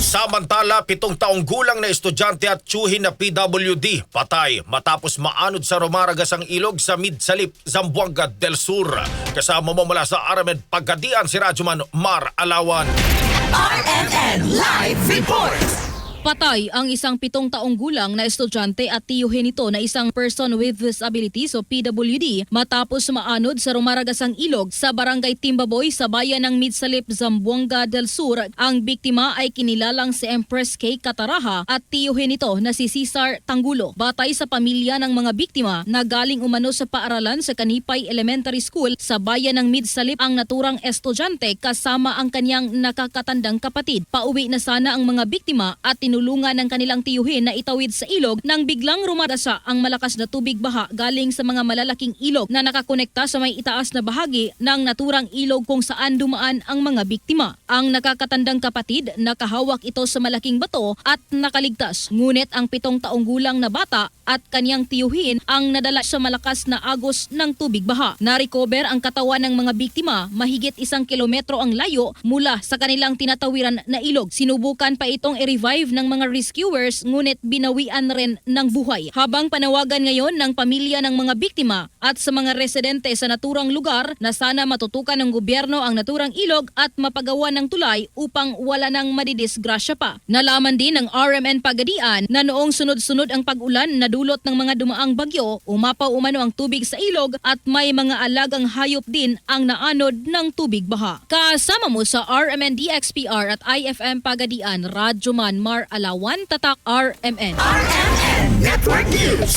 Samantala, pitong taong gulang na estudyante at tsuhin na PWD patay matapos maanod sa rumaragas ang ilog sa Midsalip, Zamboanga del Sur. Kasama mo mula sa Aramed Pagkadian si Radyoman Mar Alawan. RMN Live Report. Patay ang isang pitong taong gulang na estudyante at tiyuhin nito na isang person with disabilities o PWD matapos maanod sa rumaragasang ilog sa barangay Timbaboy sa bayan ng Midsalip, Zamboanga del Sur. Ang biktima ay kinilalang si Empress K. Cataraha at tiyuhin nito na si Cesar Tangulo. Batay sa pamilya ng mga biktima na galing umano sa paaralan sa Kanipay Elementary School sa bayan ng Midsalip ang naturang estudyante kasama ang kanyang nakakatandang kapatid. Pauwi na sana ang mga biktima at tinulungan ng kanilang tiyuhin na itawid sa ilog nang biglang rumadasa ang malakas na tubig baha galing sa mga malalaking ilog na nakakonekta sa may itaas na bahagi ng naturang ilog kung saan dumaan ang mga biktima. Ang nakakatandang kapatid nakahawak ito sa malaking bato at nakaligtas. Ngunit ang pitong taong gulang na bata at kanyang tiyuhin ang nadala sa malakas na agos ng tubig baha. Narecover ang katawan ng mga biktima mahigit isang kilometro ang layo mula sa kanilang tinatawiran na ilog. Sinubukan pa itong i-revive ng mga rescuers ngunit binawian rin ng buhay. Habang panawagan ngayon ng pamilya ng mga biktima at sa mga residente sa naturang lugar na sana matutukan ng gobyerno ang naturang ilog at mapagawa ng tulay upang wala nang madidisgrasya pa. Nalaman din ng RMN Pagadian na noong sunod-sunod ang pag-ulan na dulot ng mga dumaang bagyo, umapaw umano ang tubig sa ilog at may mga alagang hayop din ang naanod ng tubig baha. Kasama mo sa RMN DXPR at IFM Pagadian, Radyoman Mar Alawan, Tatak RMN. RMN Network News.